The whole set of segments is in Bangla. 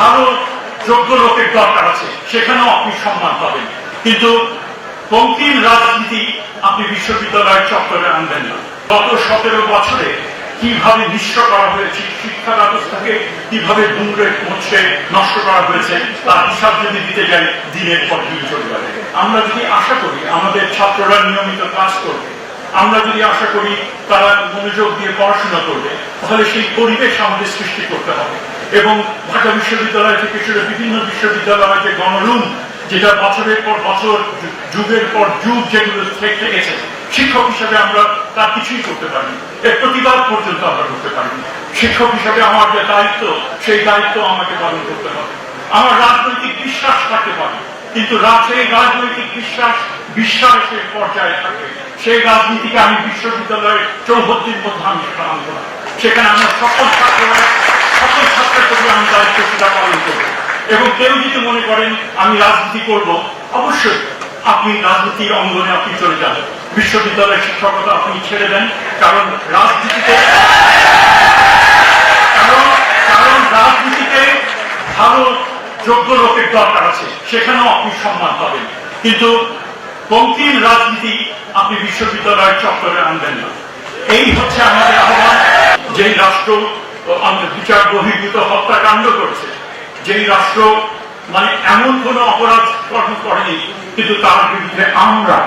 ভালো, যোগ্য লোকের দরকার আছে। সেখানেও আপনি সম্মান পাবেন। কিন্তু বঙ্কিম রাজনীতি আপনি বিশ্ববিদ্যালয়ের চত্বরে আনবেন না। গত সতেরো বছরে কীভাবে নিঃস্ব করা হয়েছে, শিক্ষা ব্যবস্থাকে কীভাবে দুমড়ে মুচড়ে নষ্ট করা হয়েছে, তার হিসাব যদি দিতে যাই, দিনের পর দিন চলে যাবে। আমরা যদি আশা করি, আমাদের ছাত্ররা নিয়মিত কাজ করবে। আমরা যদি আশা করি তারা মনোযোগ দিয়ে পড়াশোনা করবে, তাহলে সেই পরিবেশ আমাদের সৃষ্টি করতে হবে। এবং ঢাকা বিশ্ববিদ্যালয় থেকে শুরু বিভিন্ন বিশ্ববিদ্যালয় যে গণরুম, যেটা বছরের পর বছর যুগের পর যুগ যেগুলো থেকে গেছে, শিক্ষক হিসাবে আমরা তার কিছুই করতে পারি এর প্রতিবাদ পর্যন্ত আমরা করতে পারি শিক্ষক হিসেবে আমার যে দায়িত্ব, সেই দায়িত্ব আমাকে পালন করতে হবে। আমার রাজনৈতিক বিশ্বাস থাকতে পারে কিন্তু রা- সেই রাজনৈতিক বিশ্বাস, বিশ্বাসের পর্যায়ে থাকে। সেই রাজনীতিকে আমি বিশ্ববিদ্যালয়ের চৌহদ্দির মধ্যে আমি সেটা আনব না সেখানে আমার সকল ছাত্ররা সকল ছাত্রছাত্রী আমি দায়িত্ব সেটা পালন করব এবং কেউ যদি মনে করেন, আমি রাজনীতি করব অবশ্যই আপনি রাজনীতির অঙ্গনে আপনি চলে যান। বিশ্ববিদ্যালয়ের শিক্ষকতা আপনি ছেড়ে দেন। কারণ রাজনীতিতে কারণ রাজনীতিতে ভালো, যোগ্য লোকের দরকার আছে। সেখানেও আপনি সম্মান পাবেন। কিন্তু বঙ্কিম রাজনীতি আপনি বিশ্ববিদ্যালয়ের চত্বরে আনবেন না। এই হচ্ছে আমাদের আহ্বান, যেই রাষ্ট্র বিচার বহির্ভূত হত্যাকাণ্ড করেছে, যেই রাষ্ট্র মানে এমন কোন অপরাধ কর্ম করেনি, কিন্তু তার বিরুদ্ধে আমরা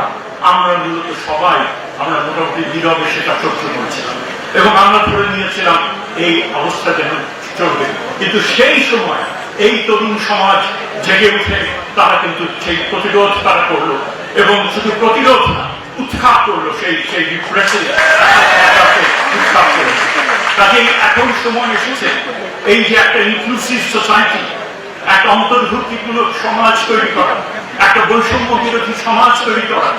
আমরা মূলত সবাই, আমরা মোটামুটি নীরবে সেটা সহ্য করেছিলাম এবং আমরা ধরে নিয়েছিলাম এই অবস্থা যেন চলবে। কিন্তু সেই সময় এই তরুণ সমাজ জেগে উঠে তারা কিন্তু সেই প্রতিরোধ তারা করল। এবং শুধু প্রতিরোধ না, উৎখাত করল সেই সেই ডিপ্রেশন উৎখাত কাজেই এখন সময় এসেছে এই যে একটা ইনক্লুসিভ সোসাইটি একটা অন্তর্ভুক্তিমূলক সমাজ তৈরি করা, একটা বৈষম্য বিরোধী সমাজ তৈরি করা।